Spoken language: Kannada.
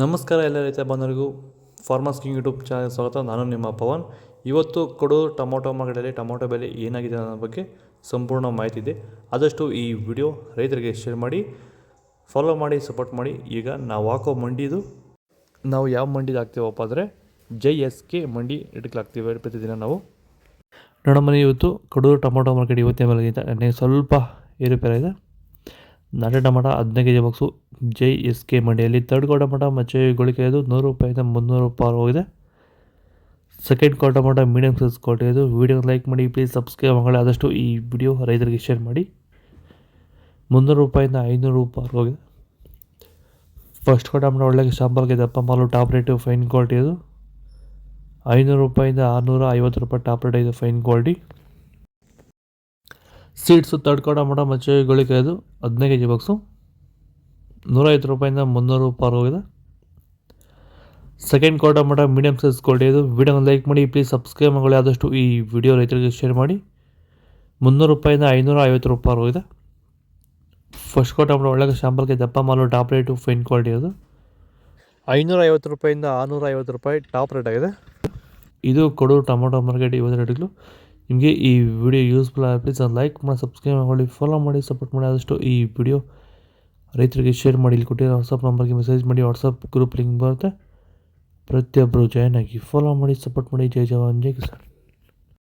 ನಮಸ್ಕಾರ ಎಲ್ಲ ರೈತ ಬಂದವರಿಗೂ ಫಾರ್ಮರ್ಸ್ ಕಿಂಗ್ ಯೂಟ್ಯೂಬ್ ಚಾನಲ್ ಸ್ವಾಗತ. ನಾನು ನಿಮ್ಮ ಪವನ್. ಇವತ್ತು ಕೊಡೂರು ಟೊಮೊಟೊ ಮಾರ್ಕೆಟಲ್ಲಿ ಟೊಮೊಟೊ ಬೆಲೆ ಏನಾಗಿದೆ ಅನ್ನೋ ಬಗ್ಗೆ ಸಂಪೂರ್ಣ ಮಾಹಿತಿ ಇದೆ. ಆದಷ್ಟು ಈ ವಿಡಿಯೋ ರೈತರಿಗೆ ಶೇರ್ ಮಾಡಿ ಫಾಲೋ ಮಾಡಿ ಸಪೋರ್ಟ್ ಮಾಡಿ. ಈಗ ನಾವು ಹಾಕೋ ಮಂಡಿದು ನಾವು ಯಾವ ಮಂಡಿದು ಹಾಕ್ತೀವಪ್ಪ ಅಂದರೆ ಜೈ ಎಸ್ ಕೆ ಮಂಡಿ ರೇಟ್ಗೆ ಹಾಕ್ತೀವಿ ಪ್ರತಿದಿನ ನಾವು. ನೋಡಮ್ಮ ಇವತ್ತು ಕಡೂರು ಟೊಮೊಟೊ ಮಾರ್ಕೆಟ್ ಇವತ್ತಿನ ಬೆಲೆಗಿಂತ? ಸ್ವಲ್ಪ ಏರುಪೇರಾಗಿದೆ. ನಾಟಿ ಮಠ ಹದಿನೈದು K G box Jai S K ಮಂಡಿಯಲ್ಲಿ third ಕೋ ಮಠ ಮಚ್ಚೆ ಗೋಳಿಕೆಯದು ನೂರು ರೂಪಾಯಿಂದ ಮುನ್ನೂರು ರೂಪಾಯಿ ಹೋಗಿದೆ. ಸೆಕೆಂಡ್ ಕೋ ಮಠ ಮೀಡಿಯಮ್ ಸೈಜ್ ಕ್ವಾಲಿಟಿ ಇದು ವೀಡಿಯೋ ಲೈಕ್ ಮಾಡಿ ಪ್ಲೀಸ್ ಸಬ್ಸ್ಕ್ರೈಬ್ ಮಾಡಿ ಆದಷ್ಟು ಈ ವಿಡಿಯೋ ರೈತರಿಗೆ ಶೇರ್ ಮಾಡಿ. ಮುನ್ನೂರು ರೂಪಾಯಿಂದ ಐನೂರು ರೂಪಾಯಿ ಹೋಗಿದೆ. ಫಸ್ಟ್ ಕೋ ಮಠ ಒಳ್ಳೆ ಶಾಂಪಲ್ಗೆ ದಪ್ಪ ಮಾಲು ಟಾಪ್ ರೇಟು ಫೈನ್ ಕ್ವಾಲಿಟಿ ಇದು ಐನೂರು ರೂಪಾಯಿಂದ ಆರುನೂರ ಐವತ್ತು ರೂಪಾಯಿ ಟಾಪ್ ರೇಟ್ ಇದು ಫೈನ್ ಕ್ವಾಲಿಟಿ ಸೀಡ್ಸು ತರ್ಡ್ ಕೋ ಟೊಮೊಟೊ ಮಚ್ಚೆ ಅದು. ಹದಿನೈದು ಕೆ ಜಿ ಬಾಕ್ಸು ನೂರೈವತ್ತು ರೂಪಾಯಿಂದ ಮುನ್ನೂರು ರೂಪಾಯಿ ಹೋಗಿದೆ. ಸೆಕೆಂಡ್ ಕೋ ಟೊಮೊಟೊ ಮೀಡಿಯಮ್ ಸೈಜ್ ಕ್ವಾಲಿಟಿ ಇದು. ವಿಡಿಯೋನ ಲೈಕ್ ಮಾಡಿ ಪ್ಲೀಸ್ ಸಬ್ಸ್ಕ್ರೈಬ್ ಮಾಡಿ ಆದಷ್ಟು ಈ ವಿಡಿಯೋ ರೈತರಿಗೆ ಶೇರ್ ಮಾಡಿ. ಮುನ್ನೂರು ರೂಪಾಯಿಂದ ಐನೂರ ಐವತ್ತು ರೂಪಾಯಿ ಹೋಗಿದೆ. ಫಸ್ಟ್ ಕೋಟ ಮಾಡೋ ಒಳ್ಳೆ ಶಾಂಪಲ್ಗೆ ದಪ್ಪ ಮಾಲು ಟಾಪ್ ರೇಟು ಫೈನ್ ಕ್ವಾಲಿಟಿ ಅದು. ಐನೂರ ಐವತ್ತು ರೂಪಾಯಿಂದ ಆರುನೂರ ಐವತ್ತು ರೂಪಾಯಿ ಟಾಪ್ ರೇಟ್ ಆಗಿದೆ. ಇದು ಕೊಡೂರು ಟೊಮೊಟೊ ಮಾರ್ಕೆಟ್ ಇವತ್ತು ರೇಟ್ಗಳು ನಿಮಗೆ ಈ ವಿಡಿಯೋ ಯೂಸ್ಫುಲ್ ಆಗಿ ಪ್ಲೀಸ್ ಲೈಕ್ ಮಾಡಿ ಸಬ್ಸ್ಕ್ರೈಬ್ ಮಾಡಿ ಫಾಲೋ ಮಾಡಿ ಸಪೋರ್ಟ್ ಮಾಡಿ, ಆದಷ್ಟು ಈ ವಿಡಿಯೋ ರೈತರಿಗೆ ಶೇರ್ ಮಾಡಿ, ಇಲ್ಲಿ ಕೊಟ್ಟಿರೋ ವಾಟ್ಸಪ್ ನಂಬರ್ಗೆ ಮೆಸೇಜ್ ಮಾಡಿ ವಾಟ್ಸಪ್ ಗ್ರೂಪ್ ಲಿಂಕ್ ಬರುತ್ತೆ. ಪ್ರತಿಯೊಬ್ಬರು ಜಾಯ್ನ್ ಆಗಿ ಫಾಲೋ ಮಾಡಿ ಸಪೋರ್ಟ್ ಮಾಡಿ, ಜೈ ಜವಾನ್, ಜೈ ಕಿಸಾನ್.